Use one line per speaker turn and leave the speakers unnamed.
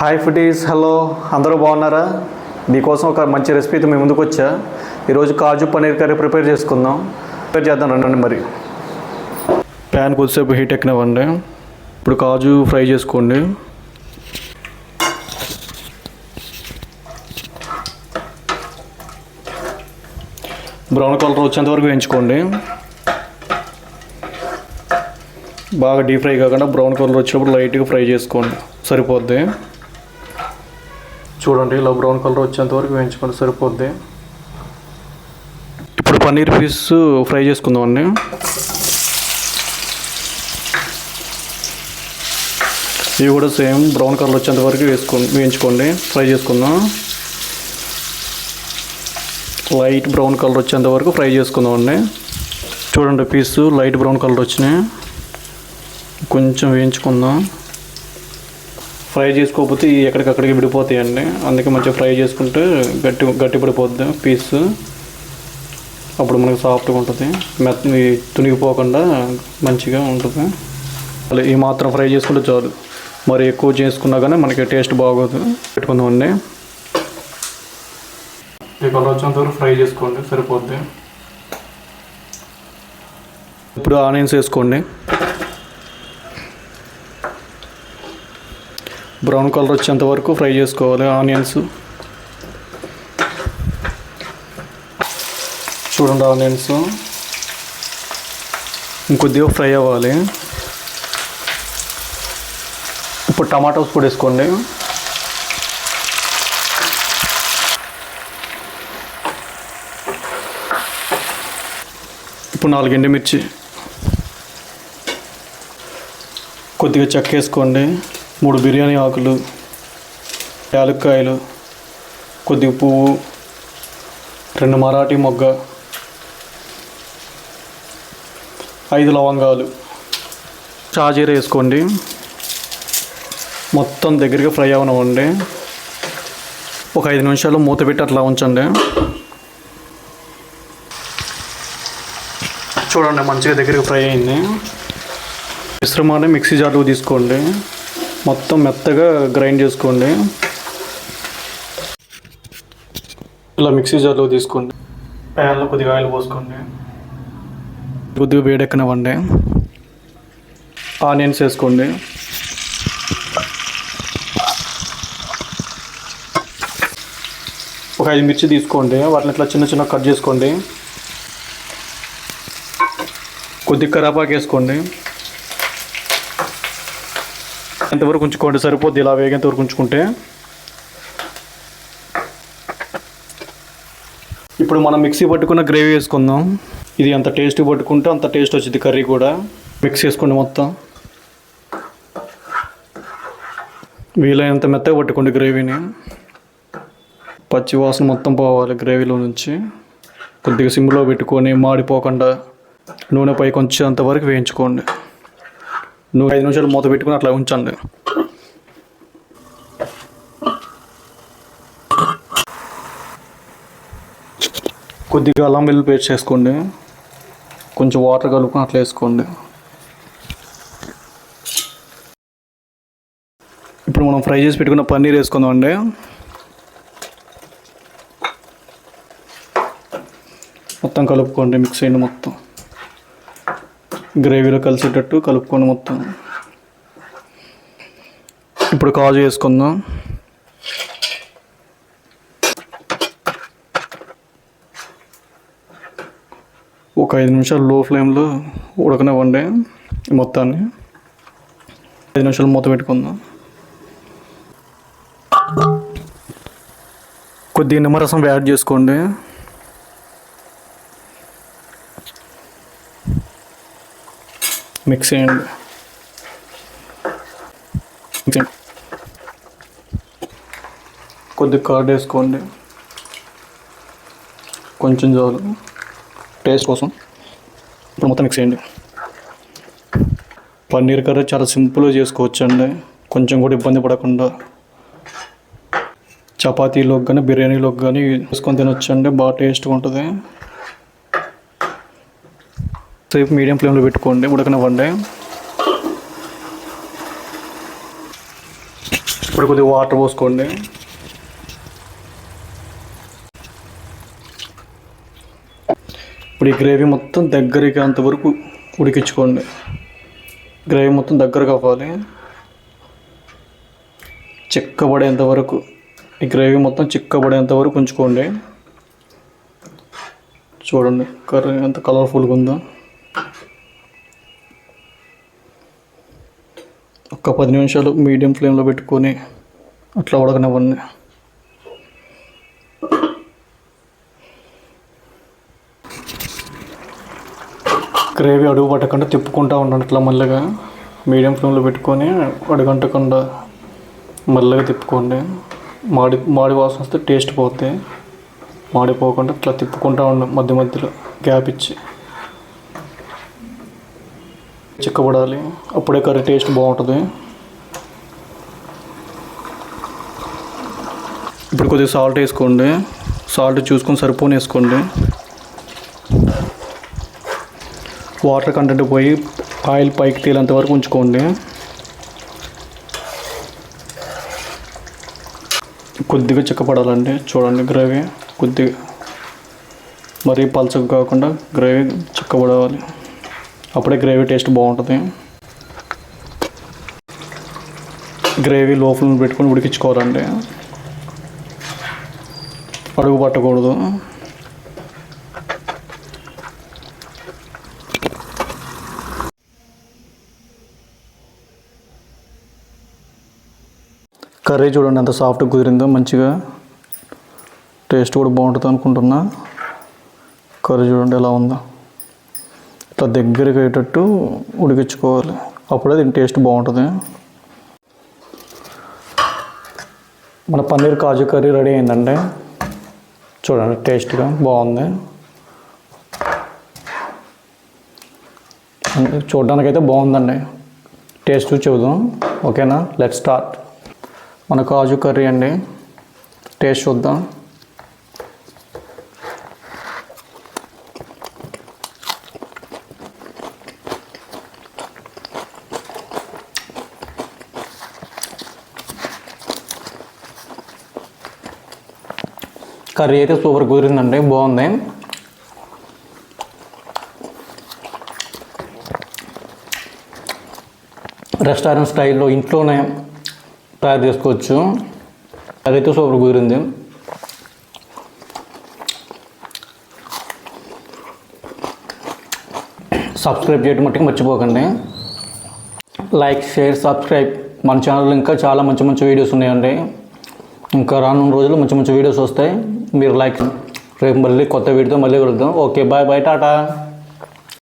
Hi ఫుటీస్ hello అందరూ బాగున్నారా? మీకోసం ఒక మంచి రెసిపీతో మేము ముందుకు వచ్చా ఈరోజు కాజు పన్నీర్ కర్రీ ప్రిపేర్ చేసుకుందాం. ప్రిపేర్ చేద్దాం రండి మరి. ప్యాన్ కొద్దిసేపు హీట్ ఎక్కినవ్వండి. ఇప్పుడు కాజు ఫ్రై చేసుకోండి. బ్రౌన్ కలర్ వచ్చేంతవరకు వేయించుకోండి. బాగా డీప్ ఫ్రై కాకుండా బ్రౌన్ కలర్ వచ్చినప్పుడు లైట్గా ఫ్రై చేసుకోండి. సరిపోద్ది. చూడండి ఇలా బ్రౌన్ కలర్ వచ్చేంత వరకు వేయించుకోండి సరిపోద్ది. ఇప్పుడు పన్నీర్ పీస్ ఫ్రై చేసుకుందామండి. ఇవి కూడా సేమ్ బ్రౌన్ కలర్ వచ్చేంత వరకు వేసుకోండి వేయించుకోండి ఫ్రై చేసుకుందాం. లైట్ బ్రౌన్ కలర్ వచ్చేంత వరకు ఫ్రై చేసుకుందామండి. చూడండి పీస్ లైట్ బ్రౌన్ కలర్ వచ్చినాయి. కొంచెం వేయించుకుందాం. ఫ్రై చేసుకోకపోతే ఇవి ఎక్కడికక్కడికి విడిపోతాయండి. అందుకే మంచిగా ఫ్రై చేసుకుంటే గట్టి గట్టిపడిపోద్ది పీస్. అప్పుడు మనకు సాఫ్ట్గా ఉంటుంది. మెత్త తునిగిపోకుండా మంచిగా ఉంటుంది. అలా ఈ మాత్రం ఫ్రై చేసుకుంటే చాలు. మరి ఎక్కువ చేసుకున్నా కానీ మనకి టేస్ట్ బాగోదు. పెట్టుకుందామండి. ఈ కలర్ వచ్చేంత వరకు ఫ్రై చేసుకోండి సరిపోద్ది. ఇప్పుడు ఆనియన్స్ వేసుకోండి. బ్రౌన్ కలర్ వచ్చేంత వరకు ఫ్రై చేసుకోవాలి ఆనియన్స్. చూడండి ఆనియన్స్. ఇంకొద్దిగా ఫ్రై అవ్వాలి. ఇప్పుడు టమాటోస్ కూడా వేసుకోండి. ఇప్పుడు నాలుగు ఎండుమిర్చి కొద్దిగా చెక్క వేసుకోండి. మూడు బిర్యానీ ఆకులు యాలక్కాయలు కొద్దిగా పువ్వు రెండు మరాఠీ మొగ్గ ఐదు లవంగాలు. చాజీర వేసుకోండి. మొత్తం దగ్గరగా ఫ్రై అవనివ్వండి. ఒక ఐదు నిమిషాలు మూత పెట్టి అట్లా ఉంచండి. చూడండి మంచిగా దగ్గరికి ఫ్రై అయింది. మిశ్రమాన్ని మిక్సీ జార్లో తీసుకోండి. మొత్తం మెత్తగా గ్రైండ్ చేసుకోండి. ఇలా మిక్సీ జార్లో తీసుకోండి. ప్యాన్లో కొద్దిగా ఆయిల్ పోసుకోండి. కొద్దిగా వేడెక్కనివ్వండి ఆనియన్స్ వేసుకోండి. ఒక ఐదు మిర్చి తీసుకోండి. వాటిని ఇట్లా చిన్న చిన్న కట్ చేసుకోండి. కొద్దిగా కరాపాకు వేసుకోండి. ఎంతవరకు ఉంచుకోండి? సరిపోద్ది ఇలా వేగేంత వరకు ఉంచుకుంటే? ఇప్పుడు మనం మిక్సీ పట్టుకున్న గ్రేవీ వేసుకుందాం. ఇది ఎంత టేస్ట్ పట్టుకుంటే అంత టేస్ట్ వచ్చింది కర్రీ కూడా. మిక్స్ చేసుకోండి మొత్తం. వీలైనంత మెత్తగా పట్టుకోండి గ్రేవీని. పచ్చి వాసన మొత్తం పోవాలి గ్రేవీలో నుంచి. కొద్దిగా సిమ్లో పెట్టుకొని మాడిపోకుండా నూనె పై కొంచెం అంతవరకు వేయించుకోండి. నువ్వు ఐదు నిమిషాలు మూత పెట్టుకుని అట్లా ఉంచండి. కొద్దిగా అల్లం వెల్లుల్లి పేస్ట్ చేసుకోండి. కొంచెం వాటర్ కలుపుకొని అట్లా వేసుకోండి. ఇప్పుడు మనం ఫ్రై చేసి పెట్టుకున్న పన్నీర్ వేసుకుందాం అండి మొత్తం కలుపుకోండి మిక్స్ అయ్యింది మొత్తం. గ్రేవీలో కలిసేటట్టు కలుపుకోండి మొత్తం. ఇప్పుడు కాజు వేసుకుందాం. ఒక ఐదు నిమిషాలు లో ఫ్లేమ్లో ఉడకనివ్వండి మొత్తాన్ని. ఐదు నిమిషాలు మూత పెట్టుకుందాం. కొద్దిగా నిమ్మరసం యాడ్ చేసుకోండి. మిక్స్ చేయండి. కొద్ది కొద్దిగా కార్డ్ వేసుకోండి. కొంచెం చాలు. టేస్ట్ కోసం ఇప్పుడు మొత్తం మిక్స్ చేయండి. పన్నీర్ కర్రీ చాలా సింపుల్గా చేసుకోవచ్చు అండి కొంచెం కూడా ఇబ్బంది పడకుండా. చపాతీలోకి కానీ బిర్యానీలోకి కానీ వేసుకొని తినొచ్చండి. బాగా టేస్ట్గా ఉంటుంది. సేపు మీడియం ఫ్లేమ్లో పెట్టుకోండి ఉడకనివ్వండి ఇప్పుడు కొద్దిగా వాటర్ పోసుకోండి. ఇప్పుడు ఈ గ్రేవీ మొత్తం దగ్గరికి అంతవరకు ఉడికించుకోండి. గ్రేవీ మొత్తం దగ్గరకు అవ్వాలి చిక్కబడేంత వరకు ఈ గ్రేవీ మొత్తం చిక్కబడేంత వరకు ఉంచుకోండి. చూడండి కర్రీ ఎంత కలర్ఫుల్గా ఉందో. ఒక పది నిమిషాలు మీడియం ఫ్లేమ్లో పెట్టుకొని అట్లా ఉడకనివ్వండి. గ్రేవీ అడుగు పట్టకుండా తిప్పుకుంటూ ఉండండి ఇట్లా మళ్ళీగా మీడియం ఫ్లేమ్లో పెట్టుకొని అడుగంటకుండా మెల్లగా తిప్పుకోండి. మాడి మాడి వాసన వస్తే టేస్ట్ పోతే మాడిపోకుండా ఇట్లా తిప్పుకుంటూ ఉండండి మధ్య మధ్యలో గ్యాప్ ఇచ్చి. చిక్కబడాలి. అప్పుడే కర్రీ టేస్ట్ బాగుంటుంది. ఇప్పుడు కొద్దిగా సాల్ట్ వేసుకోండి. సాల్ట్ చూసుకొని సరిపోని వేసుకోండి. వాటర్ కంటెంట్ పోయి ఆయిల్ పైకి తేలేంత వరకు ఉంచుకోండి. కొద్దిగా చిక్కపడాలండి చూడండి గ్రేవీ కొద్దిగా. మరీ పలచగా కాకుండా గ్రేవీ చిక్కబడాలి. అప్పుడే గ్రేవీ టేస్ట్ బాగుంటుంది. గ్రేవీ లోపల పెట్టుకొని ఉడికించుకోవాలండి. అడుగు పట్టకూడదు. కర్రీ చూడండి ఎంత సాఫ్ట్గా కుదిరిందో మంచిగా టేస్ట్ కూడా బాగుంటుంది అనుకుంటున్నా. కర్రీ చూడండి ఎలా ఉందో. అంత దగ్గరికి అయ్యేటట్టు ఉడికించుకోవాలి. అప్పుడే దీని టేస్ట్ బాగుంటుంది. మన పన్నీర్ కాజు కర్రీ రెడీ అయిందండి. చూడండి టేస్ట్గా బాగుంది. చూడడానికైతే బాగుందండి. టేస్ట్ చూద్దాం ఓకేనా? Let start. మన కాజు కర్రీ అండి. టేస్ట్ చూద్దాం. కర్రీ అయితే సూపర్ కుదిరిందండి బాగుంది. రెస్టారెంట్ స్టైల్లో ఇంట్లోనే తయారు చేసుకోవచ్చు. అదైతే సూపర్ కుదిరింది. సబ్స్క్రైబ్ చేయడం మట్టుకు మర్చిపోకండి. Like share subscribe. మన ఛానల్లో ఇంకా చాలా మంచి మంచి వీడియోస్ ఉన్నాయండి. ఇంకా రానున్న రోజుల్లో మంచి మంచి వీడియోస్ వస్తాయి. మీరు లైక్ రేపు మళ్ళీ కొత్త వీడితో మళ్ళీ కలుద్దాం. Okay bye bye tata.